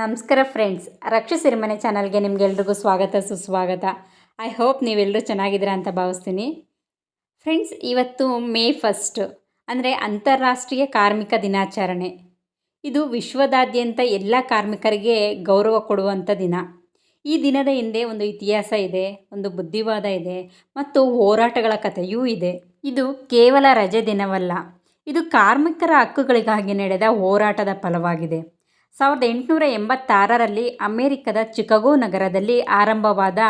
ನಮಸ್ಕಾರ ಫ್ರೆಂಡ್ಸ್ ರಕ್ಷಾ ಸಿರಿಮನೆ ಚಾನಲ್ಗೆ ನಿಮಗೆಲ್ರಿಗೂ ಸ್ವಾಗತ, ಸುಸ್ವಾಗತ. ಐ ಹೋಪ್ ನೀವೆಲ್ಲರೂ ಚೆನ್ನಾಗಿದ್ದೀರಾ ಅಂತ ಭಾವಿಸ್ತೀನಿ. ಫ್ರೆಂಡ್ಸ್ ಇವತ್ತು ಮೇ ಫಸ್ಟ್ ಅಂದರೆ ಅಂತಾರಾಷ್ಟ್ರೀಯ ಕಾರ್ಮಿಕ ದಿನಾಚರಣೆ. ಇದು ವಿಶ್ವದಾದ್ಯಂತ ಎಲ್ಲ ಕಾರ್ಮಿಕರಿಗೆ ಗೌರವ ಕೊಡುವಂಥ ದಿನ. ಈ ದಿನದ ಹಿಂದೆ ಒಂದು ಇತಿಹಾಸ ಇದೆ, ಒಂದು ಬುದ್ಧಿವಾದ ಇದೆ, ಮತ್ತು ಹೋರಾಟಗಳ ಕಥೆಯೂ ಇದೆ. ಇದು ಕೇವಲ ರಜೆ ದಿನವಲ್ಲ, ಇದು ಕಾರ್ಮಿಕರ ಹಕ್ಕುಗಳಿಗಾಗಿ ನಡೆದ ಹೋರಾಟದ ಫಲವಾಗಿದೆ. ಸಾವಿರದ ಎಂಟುನೂರ ಎಂಬತ್ತಾರರಲ್ಲಿ ಅಮೆರಿಕದ ಚಿಕಾಗೋ ನಗರದಲ್ಲಿ ಆರಂಭವಾದ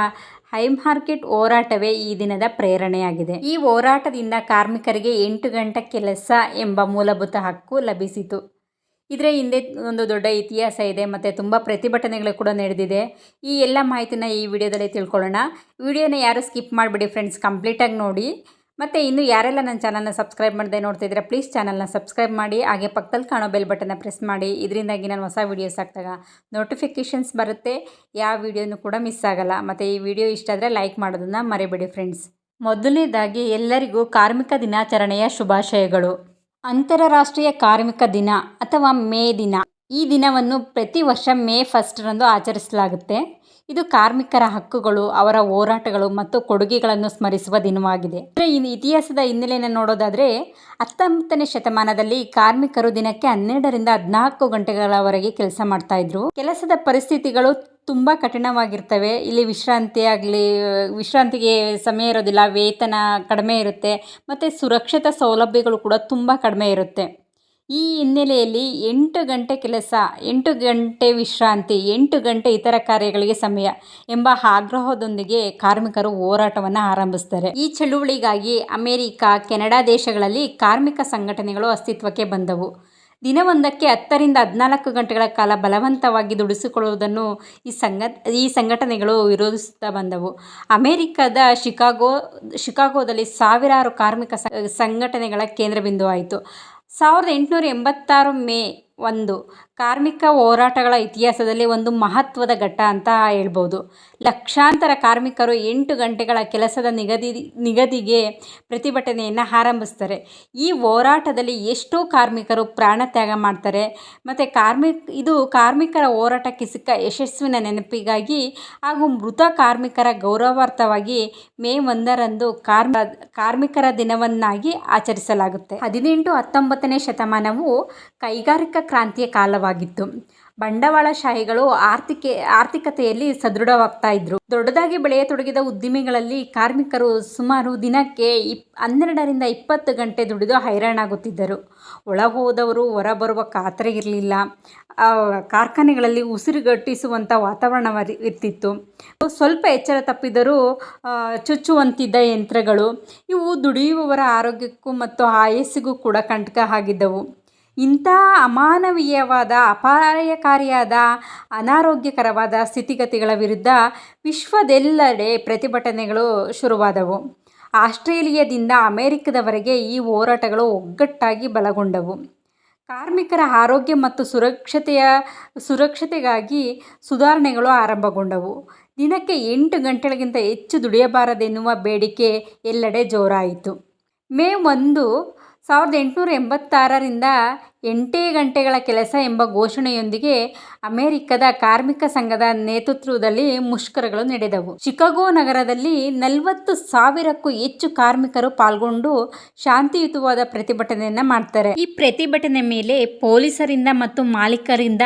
ಹೈ ಮಾರ್ಕೆಟ್ ಹೋರಾಟವೇ ಈ ದಿನದ ಪ್ರೇರಣೆಯಾಗಿದೆ. ಈ ಹೋರಾಟದಿಂದ ಕಾರ್ಮಿಕರಿಗೆ ಎಂಟು ಗಂಟೆ ಕೆಲಸ ಎಂಬ ಮೂಲಭೂತ ಹಕ್ಕು ಲಭಿಸಿತು. ಇದರ ಹಿಂದೆ ಒಂದು ದೊಡ್ಡ ಇತಿಹಾಸ ಇದೆ ಮತ್ತು ತುಂಬ ಪ್ರತಿಭಟನೆಗಳು ಕೂಡ ನಡೆದಿದೆ. ಈ ಎಲ್ಲ ಮಾಹಿತಿನ ಈ ವಿಡಿಯೋದಲ್ಲಿ ತಿಳ್ಕೊಳ್ಳೋಣ. ವಿಡಿಯೋನ ಯಾರು ಸ್ಕಿಪ್ ಮಾಡಿಬಿಡಿ ಫ್ರೆಂಡ್ಸ್ ಕಂಪ್ಲೀಟಾಗಿ ನೋಡಿ. ಮತ್ತು ಇನ್ನು ಯಾರೆಲ್ಲ ನನ್ನ ಚಾನಲ್ನ ಸಬ್ಸ್ಕ್ರೈಬ್ ಮಾಡದೆ ನೋಡ್ತಿದ್ರೆ ಪ್ಲೀಸ್ ಚಾನಲ್ನ ಸಬ್ಸ್ಕ್ರೈಬ್ ಮಾಡಿ, ಹಾಗೆ ಪಕ್ಕದಲ್ಲಿ ಕಾಣೋ ಬೆಲ್ ಬಟನ್ನ ಪ್ರೆಸ್ ಮಾಡಿ, ಇದರಿಂದಾಗಿ ನಾನು ಹೊಸ ವೀಡಿಯೋಸ್ ಹಾಕಿದಾಗ ನೋಟಿಫಿಕೇಷನ್ಸ್ ಬರುತ್ತೆ. ಯಾವ ವೀಡಿಯೋನು ಕೂಡ ಮಿಸ್ ಆಗಲ್ಲ. ಮತ್ತು ಈ ವಿಡಿಯೋ ಇಷ್ಟ ಆದರೆ ಲೈಕ್ ಮಾಡೋದನ್ನು ಮರಿಬೇಡಿ ಫ್ರೆಂಡ್ಸ್ ಮೊದಲನೇದಾಗಿ ಎಲ್ಲರಿಗೂ ಕಾರ್ಮಿಕ ದಿನಾಚರಣೆಯ ಶುಭಾಶಯಗಳು. ಅಂತಾರಾಷ್ಟ್ರೀಯ ಕಾರ್ಮಿಕ ದಿನ ಅಥವಾ ಮೇ ದಿನ. ಈ ದಿನವನ್ನು ಪ್ರತಿ ವರ್ಷ ಮೇ ಫಸ್ಟ್ರಂದು ಆಚರಿಸಲಾಗುತ್ತೆ. ಇದು ಕಾರ್ಮಿಕರ ಹಕ್ಕುಗಳು, ಅವರ ಹೋರಾಟಗಳು ಮತ್ತು ಕೊಡುಗೆಗಳನ್ನು ಸ್ಮರಿಸುವ ದಿನವಾಗಿದೆ. ಇತಿಹಾಸದ ಹಿನ್ನೆಲೆಯನ್ನು ನೋಡೋದಾದರೆ, ಹತ್ತೊಂಬತ್ತನೇ ಶತಮಾನದಲ್ಲಿ ಕಾರ್ಮಿಕರು ದಿನಕ್ಕೆ ಹನ್ನೆರಡರಿಂದ ಹದಿನಾಲ್ಕು ಗಂಟೆಗಳವರೆಗೆ ಕೆಲಸ ಮಾಡ್ತಾ ಇದ್ರು. ಕೆಲಸದ ಪರಿಸ್ಥಿತಿಗಳು ತುಂಬ ಕಠಿಣವಾಗಿರ್ತವೆ. ಇಲ್ಲಿ ವಿಶ್ರಾಂತಿ ಆಗಲಿ, ವಿಶ್ರಾಂತಿಗೆ ಸಮಯ ಇರೋದಿಲ್ಲ, ವೇತನ ಕಡಿಮೆ ಇರುತ್ತೆ, ಮತ್ತು ಸುರಕ್ಷತಾ ಸೌಲಭ್ಯಗಳು ಕೂಡ ತುಂಬ ಕಡಿಮೆ ಇರುತ್ತೆ. ಈ ಹಿನ್ನೆಲೆಯಲ್ಲಿ ಎಂಟು ಗಂಟೆ ಕೆಲಸ, ಎಂಟು ಗಂಟೆ ವಿಶ್ರಾಂತಿ, ಎಂಟು ಗಂಟೆ ಇತರ ಕಾರ್ಯಗಳಿಗೆ ಸಮಯ ಎಂಬ ಆಗ್ರಹದೊಂದಿಗೆ ಕಾರ್ಮಿಕರು ಹೋರಾಟವನ್ನು ಆರಂಭಿಸ್ತಾರೆ. ಈ ಚಳುವಳಿಗಾಗಿ ಅಮೆರಿಕ, ಕೆನಡಾ ದೇಶಗಳಲ್ಲಿ ಕಾರ್ಮಿಕ ಸಂಘಟನೆಗಳು ಅಸ್ತಿತ್ವಕ್ಕೆ ಬಂದವು. ದಿನವೊಂದಕ್ಕೆ ಹತ್ತರಿಂದ ಹದಿನಾಲ್ಕು ಗಂಟೆಗಳ ಕಾಲ ಬಲವಂತವಾಗಿ ದುಡಿಸಿಕೊಳ್ಳುವುದನ್ನು ಈ ಸಂಘ, ಈ ಸಂಘಟನೆಗಳು ವಿರೋಧಿಸುತ್ತಾ ಬಂದವು. ಅಮೆರಿಕದ ಶಿಕಾಗೋ, ಶಿಕಾಗೋದಲ್ಲಿ ಸಾವಿರಾರು ಕಾರ್ಮಿಕ ಸಂಘಟನೆಗಳ ಕೇಂದ್ರ ಬಿಂದು ಆಯಿತು ಸಾವಿರದ ಎಂಟುನೂರ ಎಂಬತ್ತಾರು ಮೇ ಒಂದು. ಕಾರ್ಮಿಕ ಹೋರಾಟಗಳ ಇತಿಹಾಸದಲ್ಲಿ ಒಂದು ಮಹತ್ವದ ಘಟ್ಟ ಅಂತ ಹೇಳ್ಬೋದು. ಲಕ್ಷಾಂತರ ಕಾರ್ಮಿಕರು ಎಂಟು ಗಂಟೆಗಳ ಕೆಲಸದ ನಿಗದಿ, ನಿಗದಿಗೆ ಪ್ರತಿಭಟನೆಯನ್ನು ಆರಂಭಿಸ್ತಾರೆ. ಈ ಹೋರಾಟದಲ್ಲಿ ಎಷ್ಟೋ ಕಾರ್ಮಿಕರು ಪ್ರಾಣತ್ಯಾಗ ಮಾಡ್ತಾರೆ. ಮತ್ತು ಕಾರ್ಮಿಕ, ಇದು ಕಾರ್ಮಿಕರ ಹೋರಾಟಕ್ಕೆ ಸಿಕ್ಕ ಯಶಸ್ವಿನ ನೆನಪಿಗಾಗಿ ಹಾಗೂ ಮೃತ ಕಾರ್ಮಿಕರ ಗೌರವಾರ್ಥವಾಗಿ ಮೇ ಒಂದರಂದು ಕಾರ್ಮ, ಕಾರ್ಮಿಕರ ದಿನವನ್ನಾಗಿ ಆಚರಿಸಲಾಗುತ್ತೆ. ಹದಿನೆಂಟು ಹತ್ತೊಂಬತ್ತನೇ ಶತಮಾನವು ಕೈಗಾರಿಕಾ ಕ್ರಾಂತಿಯ ಕಾಲವಾಗಿತ್ತು. ಬಂಡವಾಳಶಾಹಿಗಳು ಆರ್ಥಿಕ, ಆರ್ಥಿಕತೆಯಲ್ಲಿ ಸದೃಢವಾಗ್ತಾ ಇದ್ರು. ದೊಡ್ಡದಾಗಿ ಬೆಳೆಯತೊಡಗಿದ ಉದ್ದಿಮೆಗಳಲ್ಲಿ ಕಾರ್ಮಿಕರು ಸುಮಾರು ದಿನಕ್ಕೆ ಇಪ್, ಹನ್ನೆರಡರಿಂದ ಇಪ್ಪತ್ತು ಗಂಟೆ ದುಡಿದು ಹೈರಾಣಾಗುತ್ತಿದ್ದರು. ಒಳ ಹೋದವರು ಹೊರ ಬರುವ ಇರಲಿಲ್ಲ ಕಾರ್ಖಾನೆಗಳಲ್ಲಿ ಉಸಿರುಗಟ್ಟಿಸುವಂಥ ವಾತಾವರಣ ಇರ್ತಿತ್ತು ಸ್ವಲ್ಪ ಎಚ್ಚರ ತಪ್ಪಿದರೂ ಚುಚ್ಚುವಂತಿದ್ದ ಯಂತ್ರಗಳು ಇವು ದುಡಿಯುವವರ ಆರೋಗ್ಯಕ್ಕೂ ಮತ್ತು ಆಯಸ್ಸಿಗೂ ಕೂಡ ಕಂಟಕ ಆಗಿದ್ದವು. ಇಂಥ ಅಮಾನವೀಯವಾದ ಅಪಾಯಕಾರಿಯಾದ ಅನಾರೋಗ್ಯಕರವಾದ ಸ್ಥಿತಿಗತಿಗಳ ವಿರುದ್ಧ ವಿಶ್ವದೆಲ್ಲೆಡೆ ಪ್ರತಿಭಟನೆಗಳು ಶುರುವಾದವು. ಆಸ್ಟ್ರೇಲಿಯಾದಿಂದ ಅಮೆರಿಕದವರೆಗೆ ಈ ಹೋರಾಟಗಳು ಒಗ್ಗಟ್ಟಾಗಿ ಬಲಗೊಂಡವು. ಕಾರ್ಮಿಕರ ಆರೋಗ್ಯ ಮತ್ತು ಸುರಕ್ಷತೆಯ, ಸುರಕ್ಷತೆಗಾಗಿ ಸುಧಾರಣೆಗಳು ಆರಂಭಗೊಂಡವು. ದಿನಕ್ಕೆ ಎಂಟು ಗಂಟೆಗಳಿಗಿಂತ ಹೆಚ್ಚು ದುಡಿಯಬಾರದೆನ್ನುವ ಬೇಡಿಕೆ ಎಲ್ಲೆಡೆ ಜೋರಾಯಿತು. ಮೇ ಒಂದು ಸಾವಿರದ ಎಂಟುನೂರ ಎಂಬತ್ತಾರರಿಂದ ಎಂಟೇ ಗಂಟೆಗಳ ಕೆಲಸ ಎಂಬ ಘೋಷಣೆಯೊಂದಿಗೆ ಅಮೆರಿಕದ ಕಾರ್ಮಿಕ ಸಂಘದ ನೇತೃತ್ವದಲ್ಲಿ ಮುಷ್ಕರಗಳು ನಡೆದವು. ಶಿಕಾಗೋ ನಗರದಲ್ಲಿ ನಲವತ್ತು ಸಾವಿರಕ್ಕೂ ಹೆಚ್ಚು ಕಾರ್ಮಿಕರು ಪಾಲ್ಗೊಂಡು ಶಾಂತಿಯುತವಾದ ಪ್ರತಿಭಟನೆಯನ್ನು ಮಾಡ್ತಾರೆ. ಈ ಪ್ರತಿಭಟನೆ ಮೇಲೆ ಪೊಲೀಸರಿಂದ ಮತ್ತು ಮಾಲೀಕರಿಂದ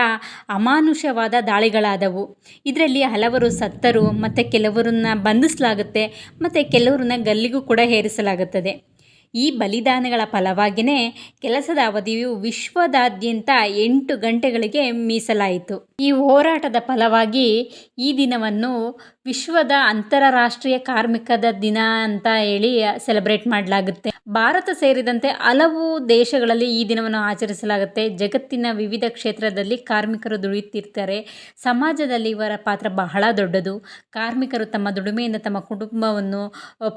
ಅಮಾನುಷವಾದ ದಾಳಿಗಳಾದವು. ಇದರಲ್ಲಿ ಹಲವರು ಸತ್ತರು, ಮತ್ತು ಕೆಲವರನ್ನ ಬಂಧಿಸಲಾಗುತ್ತೆ, ಮತ್ತು ಕೆಲವರನ್ನ ಗಲ್ಲಿಗೂ ಕೂಡ ಹೇರಿಸಲಾಗುತ್ತದೆ. ಈ ಬಲಿದಾನಗಳ ಫಲವಾಗಿಯೇ ಕೆಲಸದ ಅವಧಿಯು ವಿಶ್ವದಾದ್ಯಂತ ಎಂಟು ಗಂಟೆಗಳಿಗೆ ಮೀಸಲಾಯಿತು. ಈ ಹೋರಾಟದ ಫಲವಾಗಿ ಈ ದಿನವನ್ನು ವಿಶ್ವದ ಅಂತಾರಾಷ್ಟ್ರೀಯ ಕಾರ್ಮಿಕದ ದಿನ ಅಂತ ಹೇಳಿ ಸೆಲೆಬ್ರೇಟ್ ಮಾಡಲಾಗುತ್ತೆ. ಭಾರತ ಸೇರಿದಂತೆ ಹಲವು ದೇಶಗಳಲ್ಲಿ ಈ ದಿನವನ್ನು ಆಚರಿಸಲಾಗುತ್ತೆ. ಜಗತ್ತಿನ ವಿವಿಧ ಕ್ಷೇತ್ರದಲ್ಲಿ ಕಾರ್ಮಿಕರು ದುಡಿಯುತ್ತಿರ್ತಾರೆ. ಸಮಾಜದಲ್ಲಿ ಇವರ ಪಾತ್ರ ಬಹಳ ದೊಡ್ಡದು. ಕಾರ್ಮಿಕರು ತಮ್ಮ ದುಡಿಮೆಯಿಂದ ತಮ್ಮ ಕುಟುಂಬವನ್ನು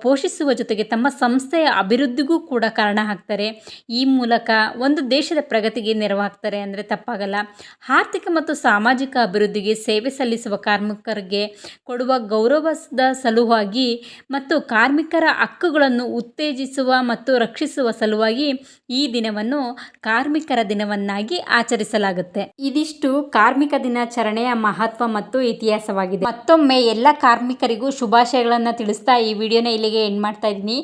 ಪೋಷಿಸುವ ಜೊತೆಗೆ ತಮ್ಮ ಸಂಸ್ಥೆಯ ಅಭಿವೃದ್ಧಿಗೂ ಕೂಡ ಕಾರಣ ಆಗ್ತಾರೆ. ಈ ಮೂಲಕ ಒಂದು ದೇಶದ ಪ್ರಗತಿಗೆ ನೆರವಾಗ್ತಾರೆ ಅಂದರೆ ತಪ್ಪಾಗಲ್ಲ. ಆರ್ಥಿಕ ಮತ್ತು ಸಾಮಾಜಿಕ ಅಭಿವೃದ್ಧಿಗೆ ಸೇವೆ ಸಲ್ಲಿಸುವ ಕಾರ್ಮಿಕರಿಗೆ ಕೊಡುವ ಗೌರವದ ಸಲುವಾಗಿ ಮತ್ತು ಕಾರ್ಮಿಕರ ಹಕ್ಕುಗಳನ್ನು ಉತ್ತೇಜಿಸುವ ಮತ್ತು ರಕ್ಷಿಸುವ ಸಲುವಾಗಿ ಈ ದಿನವನ್ನು ಕಾರ್ಮಿಕರ ದಿನವನ್ನಾಗಿ ಆಚರಿಸಲಾಗುತ್ತೆ. ಇದಿಷ್ಟು ಕಾರ್ಮಿಕ ದಿನಾಚರಣೆಯ ಮಹತ್ವ ಮತ್ತು ಇತಿಹಾಸವಾಗಿದೆ. ಮತ್ತೊಮ್ಮೆ ಎಲ್ಲ ಕಾರ್ಮಿಕರಿಗೂ ಶುಭಾಶಯಗಳನ್ನು ತಿಳಿಸ್ತಾ ಈ ವಿಡಿಯೋನ ಇಲ್ಲಿಗೆ ಎಂಡ್ ಮಾಡ್ತಾ ಇದ್ದೀನಿ.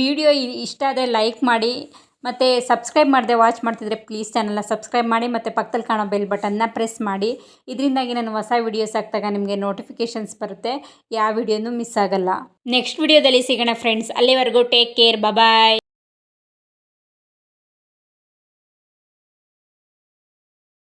ವಿಡಿಯೋ ಇಷ್ಟ ಆದರೆ ಲೈಕ್ ಮಾಡಿ ಮತ್ತು ಸಬ್ಸ್ಕ್ರೈಬ್ ಮಾಡದೆ ವಾಚ್ ಮಾಡ್ತಿದ್ರೆ ಪ್ಲೀಸ್ ಚಾನಲ್ನ ಸಬ್ಸ್ಕ್ರೈಬ್ ಮಾಡಿ ಮತ್ತು ಪಕ್ಕದಲ್ಲಿ ಕಾಣೋ ಬೆಲ್ ಬಟನ್ನ ಪ್ರೆಸ್ ಮಾಡಿ. ಇದರಿಂದಾಗಿ ನಾನು ಹೊಸ ವಿಡಿಯೋಸ್ ಹಾಕ್ದಾಗ ನಿಮಗೆ ನೋಟಿಫಿಕೇಷನ್ಸ್ ಬರುತ್ತೆ. ಯಾವ ವಿಡಿಯೋನೂ ಮಿಸ್ ಆಗಲ್ಲ. ನೆಕ್ಸ್ಟ್ ವಿಡಿಯೋದಲ್ಲಿ ಸಿಗೋಣ ಫ್ರೆಂಡ್ಸ್ ಅಲ್ಲಿವರೆಗೂ ಟೇಕ್ ಕೇರ್ ಬಾಯ್